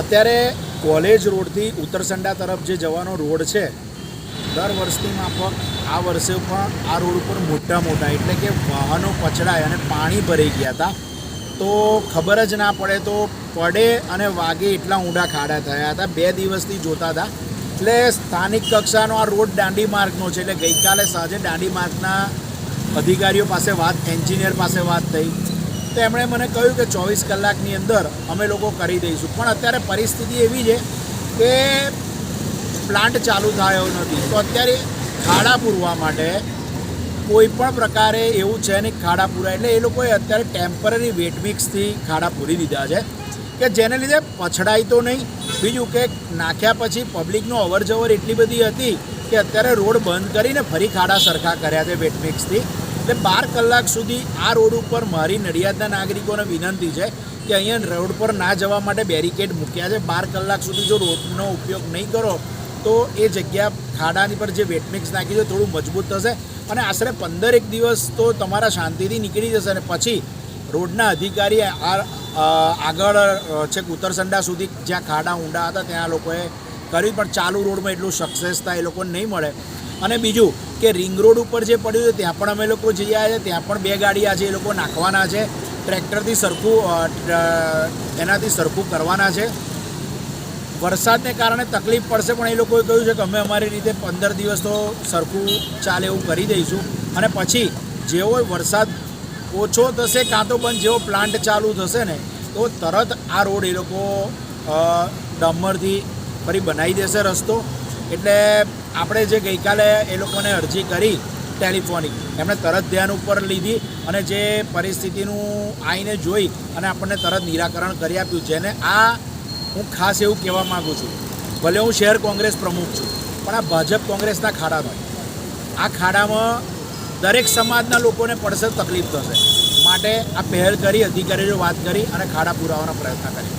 અત્યારે કોલેજ રોડથી ઉત્તરસંડા તરફ જે જવાનો રોડ છે, દર વર્ષની માફક આ વર્ષે પણ આ રોડ ઉપર મોટા મોટા, એટલે કે વાહનો પછડાય અને પાણી ભરાઈ ગયા હતા. તો ખબર જ ના પડે તો પડે અને વાગે એટલા ઊંડા ખાડા થયા હતા. બે દિવસથી જોતા હતા. એટલે સ્થાનિક કક્ષાનો આ રોડ દાંડી માર્ગનો છે, એટલે ગઈકાલે સાંજે દાંડી માર્ગના અધિકારીઓ પાસે વાત, એન્જિનિયર પાસે વાત થઈ. તો એમણે મને કહ્યું કે ચોવીસ કલાકની અંદર અમે લોકો કરી દઈશું. પણ અત્યારે પરિસ્થિતિ એવી છે કે પ્લાન્ટ ચાલુ થયો નથી. તો અત્યારે ખાડા પૂરવા માટે કોઈ પણ પ્રકારે એવું છે નહીં ખાડા પૂરા એટલે એ લોકોએ અત્યારે ટેમ્પરરી વેટ મિક્સથી ખાડા પૂરી દીધા છે કે જેને લીધે પછડાય તો નહીં. બીજું કે નાખ્યા પછી પબ્લિકનો અવર જવર એટલી બધી હતી કે અત્યારે રોડ બંધ કરીને ફરી ખાડા સરખા કર્યા છે વેટ મિક્સથી એટલે બાર કલાક સુધી આ રોડ ઉપર મારી નડિયાદના નાગરિકોને વિનંતી છે કે અહીંયા રોડ પર ના જવા માટે બેરિકેડ મૂક્યા છે. બાર કલાક સુધી જો રોડનો ઉપયોગ નહીં કરો, તો એ જગ્યા ખાડાની પર જે વેટમિક્સ નાખી છે, થોડું મજબૂત થશે અને આશરે પંદર એક દિવસ તો તમારા શાંતિથી નીકળી જશે અને પછી રોડના અધિકારી આ આગળ છેક ઉત્તરસંડા સુધી જ્યાં ખાડા ઊંડા હતા, ત્યાં લોકોએ કર્યું પણ ચાલુ રોડમાં એટલું સક્સેસ થાય એ લોકોને નહીં મળે. અને બીજું કે રિંગ રોડ ઉપર જે પડ્યું છે, ત્યાં પણ અમે લોકો જઈ આવ્યા છે, ત્યાં પણ બે ગાડી આજે એ લોકો નાખવાના છે. ટ્રેક્ટરથી સરખું એનાથી સરખું કરવાના છે. વરસાદને કારણે તકલીફ પડશે, પણ એ લોકોએ કહ્યું છે કે અમે અમારી રીતે પંદર દિવસ તો સરખું ચાલે એવું કરી દઈશું. અને પછી, જેવો વરસાદ ઓછો થશે કાં તો બંધ જેવો પ્લાન્ટ ચાલુ થશે ને, તો તરત આ રોડ એ લોકો ડમરથી ફરી બનાવી દેશે રસ્તો. એટલે આપણે જે ગઈકાલે એ લોકોને અરજી કરી ટેલિફોનિક, એમણે તરત ધ્યાન ઉપર લીધી અને જે પરિસ્થિતિનું આઈને જોઈ અને આપણને તરત નિરાકરણ કરી આપ્યું, જેને આ હું ખાસ એવું કહેવા માગું છું, ભલે હું શહેર કોંગ્રેસ પ્રમુખ છું, પણ આ ભાજપ કોંગ્રેસના ખાડા થાય આ ખાડામાં દરેક સમાજના લોકોને પડશે તકલીફ થશે. માટે આ પહેલ કરી, અધિકારીઓ વાત કરી અને ખાડા પુરાવાનો પ્રયત્ન કરી